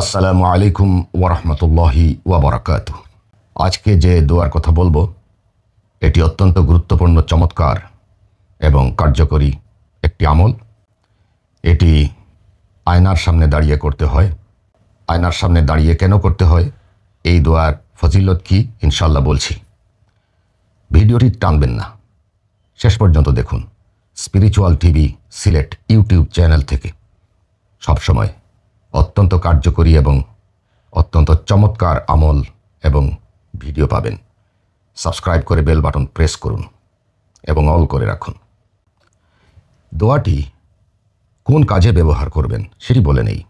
আসসালামু আলাইকুম ওরহমতুল্লাহি ওয়াবারাকাত আজকে যে দোয়ার কথা বলব, এটি অত্যন্ত গুরুত্বপূর্ণ, চমৎকার এবং কার্যকরী একটি আমল। এটি আয়নার সামনে দাঁড়িয়ে করতে হয়। আয়নার সামনে দাঁড়িয়ে কেন করতে হয়, এই দোয়ার ফজিলত কি ইনশাল্লাহ বলছি। ভিডিওটি টানবেন না। শেষ পর্যন্ত দেখুন। Spiritual TV Sylhet YouTube channel থেকে। সবসময় অত্যন্ত কার্যকরী এবং অত্যন্ত চমৎকার আমল এবং ভিডিও পাবেন। সাবস্ক্রাইব করে বেল বাটন প্রেস করুন এবং অল করে রাখুন। দোয়াটি কোন কাজে ব্যবহার করবেন সেটি বলে নেই।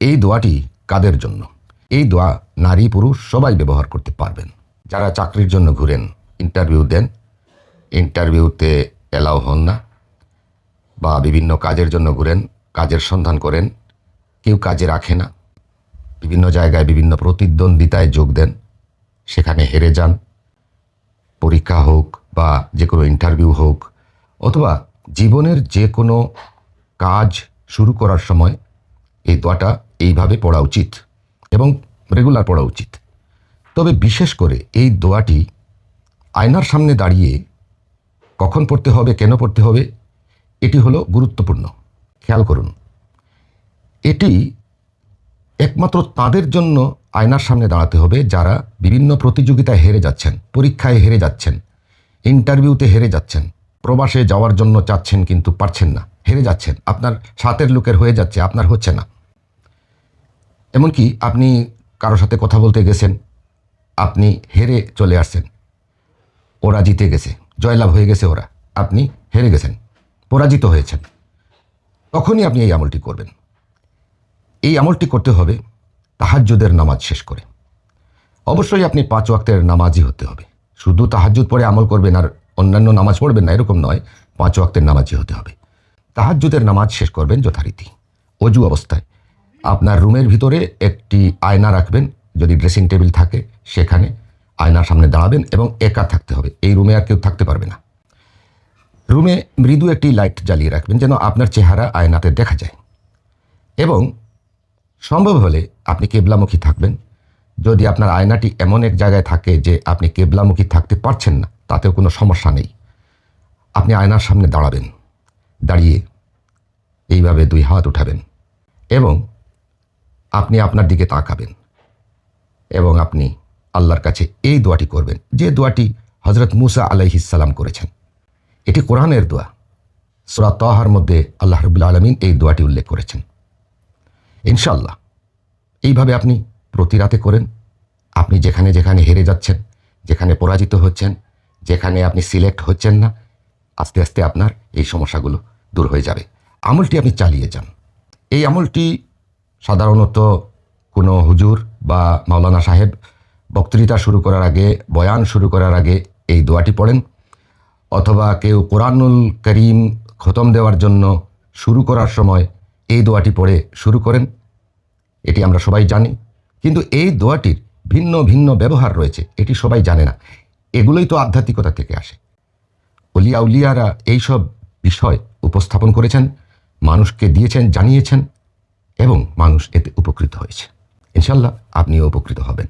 এই দোয়াটি কাদের জন্য? এই দোয়া নারী পুরুষ সবাই ব্যবহার করতে পারবেন। যারা চাকরির জন্য ঘুরেন, ইন্টারভিউ দেন, ইন্টারভিউতে এলাও হন না বা বিভিন্ন কাজের জন্য ঘুরেন, কাজের সন্ধান করেন কেউ কাজে রাখে না। বিভিন্ন জায়গায় বিভিন্ন প্রতিদ্বন্দ্বিতায় যোগ দেন। সেখানে হেরে যান। পরীক্ষা হোক বা যে কোনো ইন্টারভিউ হোক অথবা জীবনের যে কোনো কাজ শুরু করার সময় এই দোয়াটা এইভাবে পড়া উচিত এবং রেগুলার পড়া উচিত। তবে বিশেষ করে এই দোয়াটি আয়নার সামনে দাঁড়িয়ে কখন পড়তে হবে, কেন পড়তে হবে, এটি হলো গুরুত্বপূর্ণ। খেয়াল করুন। এটি একমাত্র তাদের জন্য আয়নার সামনে দাঁড়াতে হবে যারা বিভিন্ন প্রতিযোগিতায় হেরে যাচ্ছেন, পরীক্ষায় হেরে যাচ্ছেন, ইন্টারভিউতে হেরে যাচ্ছেন, প্রবাসে যাওয়ার জন্য চাচ্ছেন কিন্তু পারছেন না, হেরে যাচ্ছেন, আপনার সাতের লোকের হয়ে যাচ্ছে, আপনার হচ্ছে না। এমনকি আপনি কারও সাথে কথা বলতে গেছেন, আপনি হেরে চলে আসছেন, ওরা জিতে গেছে, জয়লাভ হয়ে গেছে ওরা, আপনি হেরে গেছেন, পরাজিত হয়েছেন, তখনই আপনি এই আমলটি করবেন। আমলটি করতে হবে তাহাজ্জুদের নামাজ শেষ করে। অবশ্যই আপনি পাঁচ ওয়াক্তের নামাজই হতে হবে। শুধু তাহাজ্জুদ পড়ে আমল করবেন আর অন্যান্য নামাজ পড়বেন না, এরকম নয়, পাঁচ ওয়াক্তের নামাজই হতে হবে। তাহাজ্জুদের নামাজ শেষ করবেন যথারীতি। অজু অবস্থায় আপনার রুমের ভিতরে একটি আয়না রাখবেন, যদি ড্রেসিং টেবিল থাকে সেখানে আয়নার সামনে দাঁড়াবেন এবং একা থাকতে হবে। এই রুমে আর কেউ থাকতে পারবে না। রুমে মৃদু একটি লাইট জ্বালিয়ে রাখবেন যেন আপনার চেহারা আয়নাতে দেখা যায়। এবং সম্ভব হলে আপনি কেবলামুখী থাকবেন। যদি আপনার আয়নাটি এমন এক জায়গায় থাকে যে আপনি কেবলামুখী থাকতে পারছেন না, তাতেও কোনো সমস্যা নেই। আপনি আয়নার সামনে দাঁড়াবেন। দাঁড়িয়ে এইভাবে দুই হাত উঠাবেন এবং আপনি আপনার দিকে তাকাবেন এবং আপনি আল্লাহর কাছে এই দোয়াটি করবেন, যে দোয়াটি হজরত মুসা আলাইহিসাল্লাম করেছেন। এটি কোরআনের দোয়া। সুরা তহার মধ্যে আল্লাহ রবুল্লা আলমিন এই দোয়াটি উল্লেখ করেছেন। ইনশাল্লাহ এইভাবে আপনি প্রতি রাতে করেন। আপনি যেখানে যেখানে হেরে যাচ্ছেন, যেখানে পরাজিত হচ্ছেন, যেখানে আপনি সিলেক্ট হচ্ছেন না, আস্তে আস্তে আপনার এই সমস্যাগুলো দূর হয়ে যাবে। আমলটি আপনি চালিয়ে যান। এই আমলটি সাধারণত কোনো হুজুর বা মাওলানা সাহেব বক্তৃতা শুরু করার আগে, বয়ান শুরু করার আগে এই দোয়াটি পড়েন। অথবা কেউ কোরআনুল করিম খতম দেওয়ার জন্য শুরু করার সময় এই দোয়াটি পড়ে শুরু করেন। এটি আমরা সবাই জানি, কিন্তু এই দোয়াটির ভিন্ন ভিন্ন ব্যবহার রয়েছে, এটি সবাই জানে না। এগুলোই তো আধ্যাত্মিকতা থেকে আসে। অলিয়া উলিয়ারা এইসব বিষয় উপস্থাপন করেছেন, মানুষকে দিয়েছেন, জানিয়েছেন, এবং মানুষ এতে উপকৃত হয়েছে। ইনশাল্লাহ আপনিও উপকৃত হবেন।